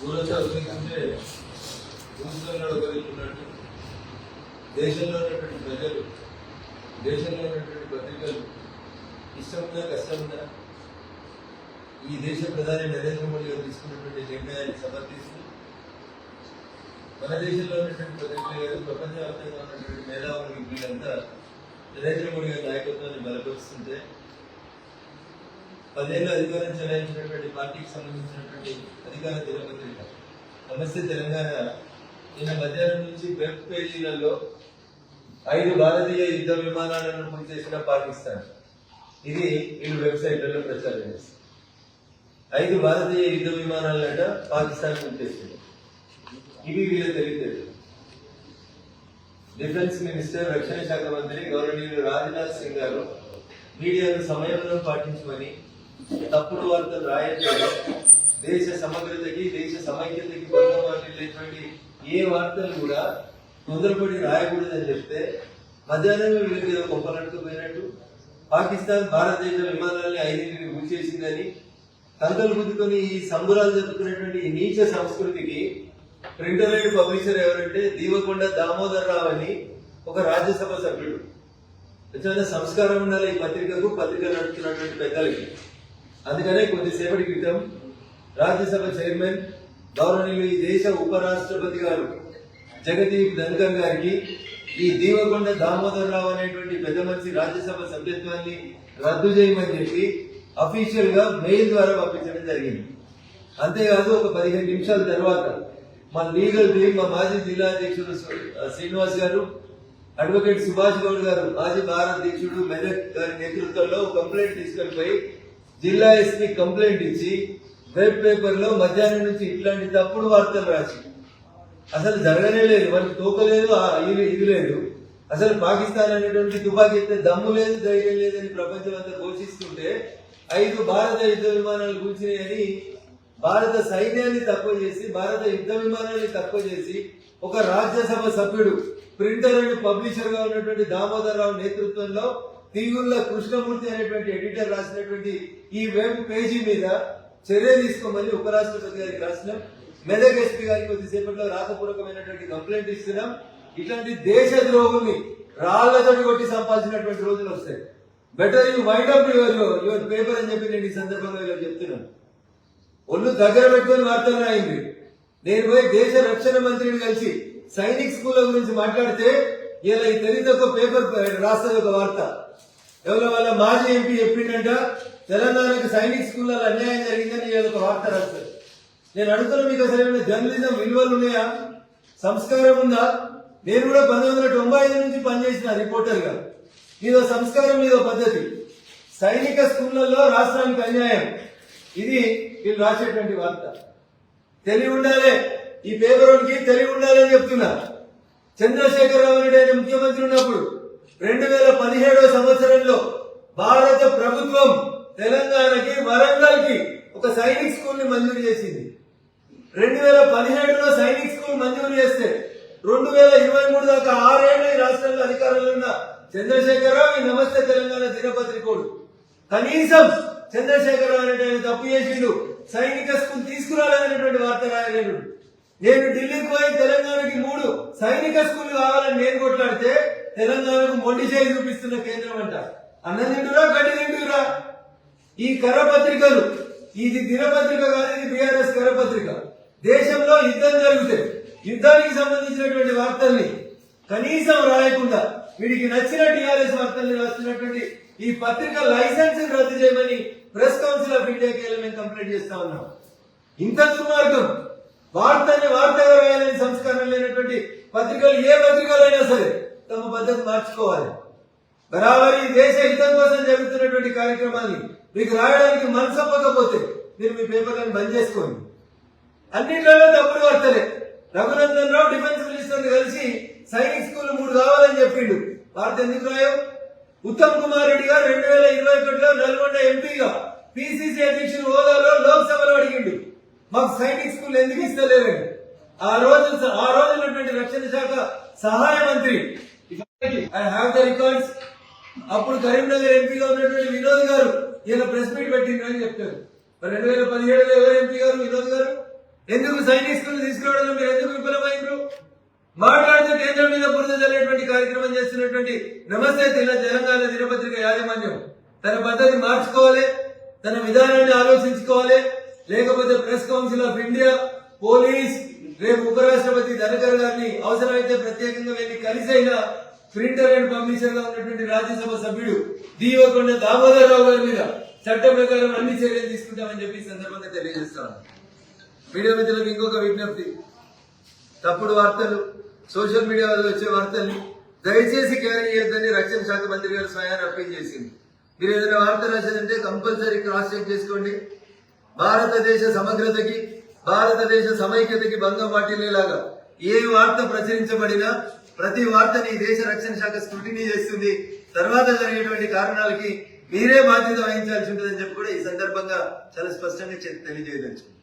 ఊరంతా అభినందించే భూమిలో దేశంలో ఉన్నటువంటి ప్రజలు దేశంలో ఉన్నటువంటి పత్రికలు ఇష్టముందా కష్టముందా? ఈ దేశ ప్రధాని నరేంద్ర మోడీ గారు తీసుకున్నటువంటి నిర్ణయాన్ని సమర్థిస్తూ మన దేశంలో ఉన్నటువంటి పత్రికలు గారు ప్రపంచవ్యాప్తంగా ఉన్నటువంటి మేధావులు వీళ్ళంతా నరేంద్ర మోడీ గారి నాయకత్వాన్ని బలపరుస్తుంటే పదేళ్ళు అధికారం చెలాయించినటువంటి పార్టీకి సంబంధించినటువంటి అధికార దినపత్రిక నమస్తే తెలంగాణ. నిన్న మధ్యాహ్నం నుంచి వెబ్ పేజీలలో ఐదు భారతీయ యుద్ధ విమానాలను పూర్తి చేసిన పాకిస్తాన్. ఇది వీళ్ళు వెబ్సైట్లలో ప్రచారం చేస్తారు. ఐదు భారతీయ యుద్ధ విమానాలట పాకిస్తాన్ పూర్తి చేసింది. ఇవి వీళ్ళ తెలియదు డిఫెన్స్ మినిస్టర్ రక్షణ శాఖ మంత్రి గౌరవనీయులు రాజ్నాథ్ సింగ్ గారు మీడియాను సమయంలో పాటించమని తప్పుడు వార్తలు రాయట్లేదు. దేశ సమగ్రతకి దేశ సమైక్యతకి భంగం వాటిల్లేటువంటి ఏ వార్తలు కూడా తొందరపడి రాయకూడదని చెప్తే మధ్యాహ్నం వీళ్ళకి ఏదో గొప్పనట్టుకుపోయినట్టు పాకిస్తాన్ భారతదేశ విమానాల్ని ఐదింటిని చేసిందని కంకలు గుద్దుకొని ఈ సంబురాలు జరుపుకునేటువంటి ఈ నీచ సంస్కృతికి ప్రింటర్ అండ్ పబ్లిషర్ ఎవరంటే దీవకొండ దామోదర్ రావు అని ఒక రాజ్యసభ సభ్యుడు. నిజమైన సంస్కారం ఉండాలి ఈ పత్రికకు పత్రిక నడుపుతున్నటువంటి పెద్దలకి. అందుకనే కొద్దిసేపటి క్రితం రాజ్యసభ చైర్మన్ గౌరవనీయులు ఈ దేశ ఉపరాష్ట్రపతి గారు జగదీప్ ధన్కర్ గారికి ఈ దీవకొండ దామోదర్ రావు అనేటువంటి పెద్ద మనిషి రాజ్యసభ సభ్యత్వాన్ని రద్దు చేయమని చెప్పి అఫీషియల్గా మెయిల్ ద్వారా పంపించడం జరిగింది. అంతేకాదు ఒక పదిహేను నిమిషాల తర్వాత మా లీగల్ టీం మా మాజీ జిల్లా అధ్యక్షుడు శ్రీనివాస్ గారు అడ్వకేట్ సుభాష్ గౌడ్ గారు మాజీ భారత అధ్యక్షుడు మెదక్ గారి నేతృత్వంలో ఒక కంప్లైంట్ తీసుకెళ్ళిపోయి జిల్లా ఎస్పీ కంప్లైంట్ ఇచ్చి వెబ్ పేపర్లో మధ్యాహ్నం నుంచి ఇట్లాంటి తప్పుడు వార్తలు రాసి. అసలు జరగనే లేదు వాళ్ళకి తోకలేదు ఇది ఇది లేదు. అసలు పాకిస్తాన్ అనేటువంటి తుపాకీ ఎత్తే దమ్ము లేదు ధైర్యం లేదని ప్రపంచం అంతా ఘోషిస్తుంటే ఐదు భారత యుద్ధ విమానాలు కూర్చున్నాయని భారత సైన్యాన్ని తక్కువ చేసి భారత యుద్ధ విమానాన్ని తక్కువ చేసి ఒక రాజ్యసభ సభ్యుడు ప్రింటర్ అండ్ పబ్లిషర్గా ఉన్నటువంటి దామోదర్ రావు నేతృత్వంలో తీగుళ్ళ కృష్ణమూర్తి అనేటువంటి ఎడిటర్ రాసినటువంటి ఈ వెబ్ పేజీ మీద చర్య తీసుకోమని ఉపరాష్ట్రపతి గారికి రాసినాం. మెదక్ ఎస్పీ గారికి కొద్దిసేపట్లో రాతపూర్వకమైనటువంటి కంప్లైంట్ ఇస్తున్నాం. ఇట్లాంటి దేశ ద్రోహుల్ని రాళ్ళతోటి కొట్టి సంపాదించినటువంటి రోజులు వస్తాయి. Better you wind up your your paper అని చెప్పి నేను ఈ సందర్భంగా ఇలా చెప్తున్నాను. ఒళ్ళు దగ్గర పెట్టుకొని వార్తలు రాయింది నేను పోయి దేశ రక్షణ మంత్రిని కలిసి సైనిక్ స్కూల్ గురించి మాట్లాడితే ఇలా ఈ తెలియదు ఒక పేపర్ రాస్తుంది ఒక వార్త. ఎవరో వాళ్ళ మాజీ ఎంపీ చెప్పిండంట తెలంగాణకు సైనిక స్కూళ్ళలో అన్యాయం జరిగిందని ఇలా ఒక వార్త రాస్తారు నేను అడుగుతున్నా మీకు అసలు ఏమైనా జర్నలిజం విలువలు ఉన్నాయా? సంస్కారం ఉందా? నేను కూడా పంతొమ్మిది వందల తొంభై ఐదు నుంచి పనిచేసిన రిపోర్టర్గా ఇదో సంస్కారం ఇదో పద్ధతి. సైనిక స్కూళ్ళల్లో రాష్ట్రానికి అన్యాయం. ఇది వీళ్ళు రాసేటువంటి వార్త. తెలివి ఉండాలి. ఈ పేపర్ తెలివి ఉండాలి అని చెప్తున్నా. చంద్రశేఖరరావు రెడ్డి ఆయన ముఖ్యమంత్రి ఉన్నప్పుడు రెండు వేల పదిహేడవ సంవత్సరంలో భారత ప్రభుత్వం తెలంగాణకి వరంగల్కి ఒక సైనిక్ స్కూల్ని మంజూరు చేసింది. రెండు వేల పదిహేడులో సైనిక్ స్కూల్ మంజూరు చేస్తే రెండు వేల ఇరవై మూడు దాకా ఆరేళ్ళ ఈ రాష్ట్రంలో అధికారంలో ఉన్న చంద్రశేఖరరావు ఈ నమస్తే తెలంగాణ దినపత్రికోడు కనీసం చంద్రశేఖరరావు అనే ఆయన తప్పు చేసిండు సైనిక స్కూల్ తీసుకురాలేదనేటువంటి వార్త రాయలేడు. నేను ఢిల్లీకి పోయి తెలంగాణకి మూడు సైనిక స్కూల్ కావాలని నేను కొట్లాడితే తెలంగాణకు మొండి చేయి చూపిస్తున్న కేంద్రం అంట. అన్నం తింటురా గడ్డి తింటురా? ఈ కరపత్రికలు ఇది దినపత్రిక కాదు ఇది కరపత్రిక. దేశంలో యుద్ధం జరిగితే యుద్ధానికి సంబంధించినటువంటి వార్తల్ని కనీసం రాయకుండా వీడికి నచ్చిన టీఆర్ఎస్ వార్తల్ని రాస్తున్నటువంటి ఈ పత్రిక లైసెన్స్ రద్దు చేయమని ప్రెస్ కౌన్సిల్ ఆఫ్ ఇండియాకి వెళ్ళి మేము కంప్లైంట్ చేస్తా ఉన్నాం. ఇంత దుర్మార్గం. వార్తని వార్తగా రాయాలని సంస్కారం లేనటువంటి పత్రికలు ఏ పత్రికలైనా సరే తమ పద్ధతి మార్చుకోవాలి. బరాబరి దేశ హితం కోసం జరుగుతున్నటువంటి కార్యక్రమాన్ని మీకు రాయడానికి మనసు అవ్వకపోతే మీరు మీ పేపర్లను బంద్ చేసుకోండి. అన్నింటిలో తప్పుడు వార్తలే. రఘునందన్ రావు డిఫెన్స్ మినిస్టర్ కలిసి సైనిక్ స్కూల్ మూడు కావాలని చెప్పిండు. వార్త ఎందుకు రాయవు? ఉత్తమ్ కుమార్ రెడ్డి గారు రెండు వేల ఇరవై ఒకటిలో నల్గొండ ఎంపీగా పిసిసి అధ్యక్షుడు హోదాలో లోక్సభలో అడిగిండు. మాకు సైనిక్ స్కూల్ ఎందుకు ఇస్తలేరని ఆ రోజు ఆ రోజు ఉన్నటువంటి రక్షణ శాఖ సహాయ మంత్రి. ఐ హ్యావ్ ద రికార్డ్స్ అప్పుడు కరీంనగర్ ఎంపీగా ఉన్నటువంటి వినోద్ గారు ఈయన ప్రెస్ మీట్ పెట్టిండ్రు అని చెప్తారు. రెండు వేల పదిహేడులో ఎవరు ఎంపీ గారు వినోద్ గారు? ఎందుకు సైనికులను తీసుకురావడంలో మీరు ఎందుకు విఫలమైనరు మాట్లాడుతూ కేంద్రం మీద బురద జరిగినటువంటి కార్యక్రమం చేస్తున్నటువంటి నమస్తే తెల్ల తెలంగాణ దినపత్రిక యాజమాన్యం తన పద్ధతి మార్చుకోవాలి తన విధానాన్ని ఆలోచించుకోవాలి లేకపోతే press council of India police రేపు ఉపరాష్ట్రపతి ధనకర్ గారిని అవసరమైతే ప్రత్యేకంగా వెళ్ళి కలిసి ప్రింటర్ అండ్ పబ్లిషర్గా ఉన్నటువంటి రాజ్యసభ సభ్యుడు దీవకొండ దామోదర్ రావు గారి మీద చట్టం ప్రకారం అన్ని చర్యలు తీసుకుంటామని చెప్పి సందర్భంగా తెలియజేస్తాను. మీడియా మిత్రులకు ఇంకొక విజ్ఞప్తి. తప్పుడు వార్తలు సోషల్ మీడియాలో వచ్చే వార్తల్ని దయచేసి క్యారీ చేయొద్దని రక్షణ శాఖ మంత్రి గారు స్వయాన్ని అప్పీల్ చేసింది. మీరు ఏదైనా వార్త రాశారంటే కంపల్సరీ క్రాస్ చెక్ చేసుకోండి. భారతదేశ సమగ్రతకి భారతదేశ సమైక్యతకి భంగం వాటిల్లేలాగా ఏ వార్త ప్రచురించబడినా ప్రతి వార్తని ఈ దేశ రక్షణ శాఖ స్క్రూటినీ చేస్తుంది. తర్వాత జరిగేటువంటి కారణాలకి మీరే బాధ్యత వహించాల్సి ఉంటుందని చెప్పి కూడా ఈ సందర్భంగా చాలా స్పష్టంగా చె-